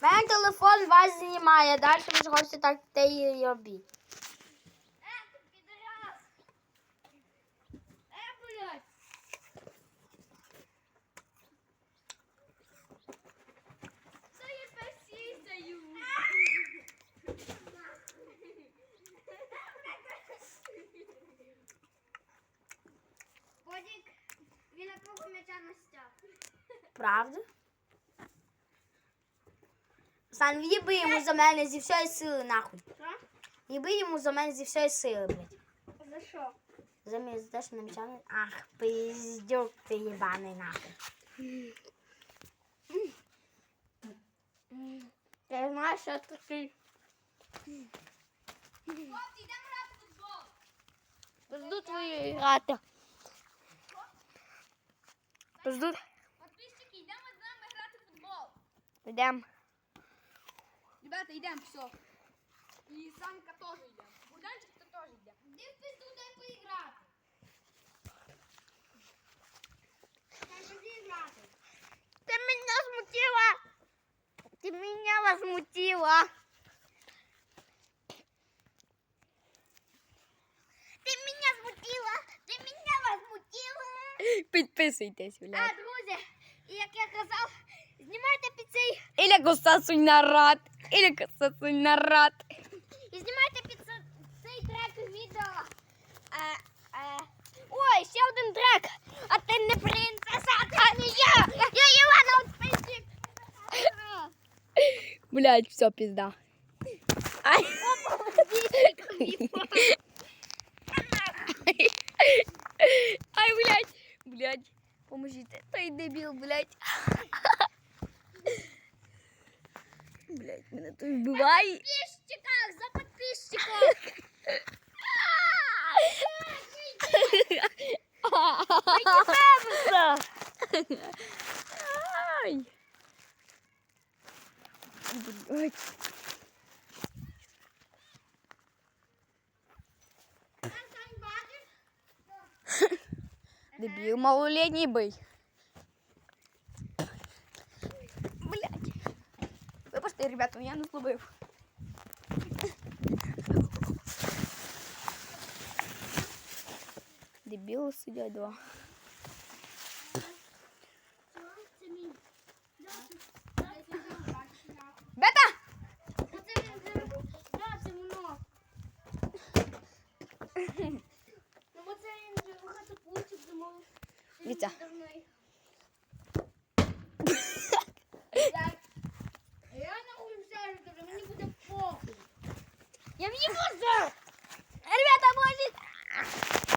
Мен телефон вас знімає, далі ви хочете так те і робіть. Водик він на м'яча настяг. Правда? Сан, їби йому за мене зі всієї сили, нахуй. Що? Їби йому за мене зі всієї сили, блядь. За що? За мене за те, що намічали. Ах, пиздюк ти їбаний, нахуй. Я знаю, що такий. Хлопці, йдемо грати в футбол. Жду твої грати. Жду. Подписчики, йдемо з нами грати в футбол. Йдемо. Ребята, йдемо, все. І Санька теж йде. Бурданчик то теж йде. Де пизду дай поіграти? Ты меня смутила. Ты меня возмутила. Ты меня смутила. Ты меня возмутила. Підписуйтесь, А, блядь. друзі, і як я казав, знімайте під цей Іля косасунь на рад. Іля косасунь на рад. і знімайте під це- цей трек відео. Е, е, ой, ще один трек. А ти не принцеса, а ти не я. Я Івана Списик. Блядь, все, пизда. Ай. Ай, блядь. Блядь. Поможите. Той дебіл, блядь. Блядь, мене тут вбиває. Подписчиках, за подписчиков. Ай. Блядь. Дебіл малолетній бий. Блядь. Вибачте, ребята, я не зловив. Дебіли сидять два. Вітя. Я нахуй взяю, кажу, мені буде похуй. Я в'їбу за! Ребята, можете